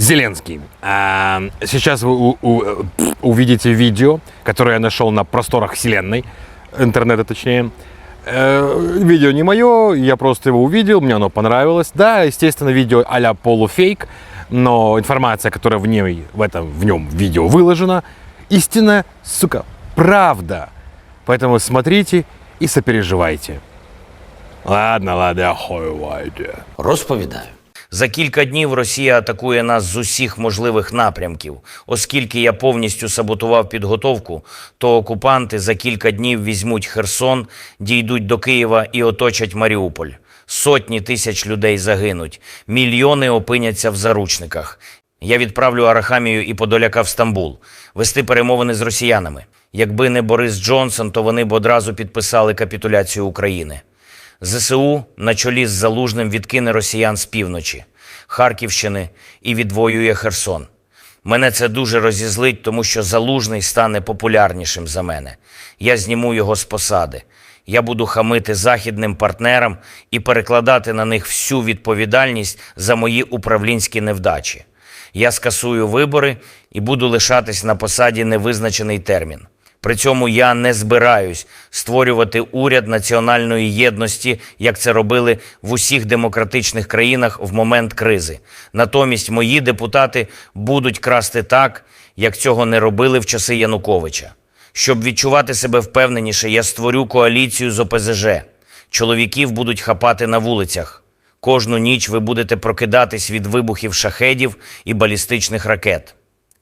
Зеленский. А, Сейчас вы у- у- увидите видео, которое я нашел на просторах вселенной, интернета точнее. Э, Видео не мое, я просто его увидел, мне оно понравилось. Да, естественно, видео а-ля полуфейк, но информация, которая в, ней, в, этом, в нем видео выложена, истинная, сука, правда. Поэтому смотрите и сопереживайте. Ладно, ладно, охуевайте. Розповідаю. За кілька днів Росія атакує нас з усіх можливих напрямків. Оскільки я повністю саботував підготовку, то окупанти за кілька днів візьмуть Херсон, дійдуть до Києва і оточать Маріуполь. Сотні тисяч людей загинуть, мільйони опиняться в заручниках. Я відправлю Арахамію і Подоляка в Стамбул вести перемовини з росіянами. Якби не Борис Джонсон, то вони б одразу підписали капітуляцію України. ЗСУ на чолі з Залужним відкине росіян з півночі, Харківщини і відвоює Херсон. Мене це дуже розізлить, тому що Залужний стане популярнішим за мене. Я зніму його з посади. Я буду хамити західним партнерам і перекладати на них всю відповідальність за мої управлінські невдачі. Я скасую вибори і буду лишатись на посаді невизначений термін. При цьому я не збираюсь створювати уряд національної єдності, як це робили в усіх демократичних країнах в момент кризи. Натомість мої депутати будуть красти так, як цього не робили в часи Януковича. Щоб відчувати себе впевненіше, я створю коаліцію з ОПЗЖ. Чоловіків будуть хапати на вулицях. Кожну ніч ви будете прокидатись від вибухів шахедів і балістичних ракет.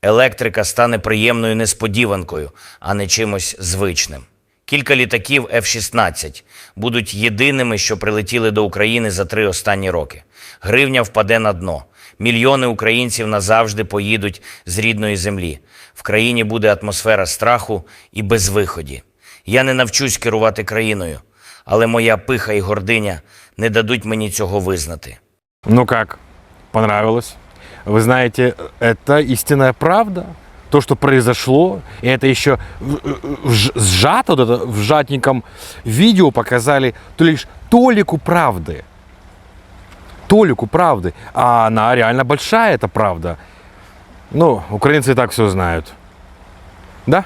Електрика стане приємною несподіванкою, а не чимось звичним. Кілька літаків F-16 будуть єдиними, що прилетіли до України за три останні роки. Гривня впаде на дно. Мільйони українців назавжди поїдуть з рідної землі. В країні буде атмосфера страху і безвиході. Я не навчусь керувати країною, але моя пиха і гординя не дадуть мені цього визнати. Ну как, понравилось? Вы знаете, это истинная правда. То, что произошло, и это еще ж- сжато, вот это в сжатненьком видео показали то лишь толику правды. Толику правды. А она реально большая, эта правда. Ну, украинцы и так все знают. Да?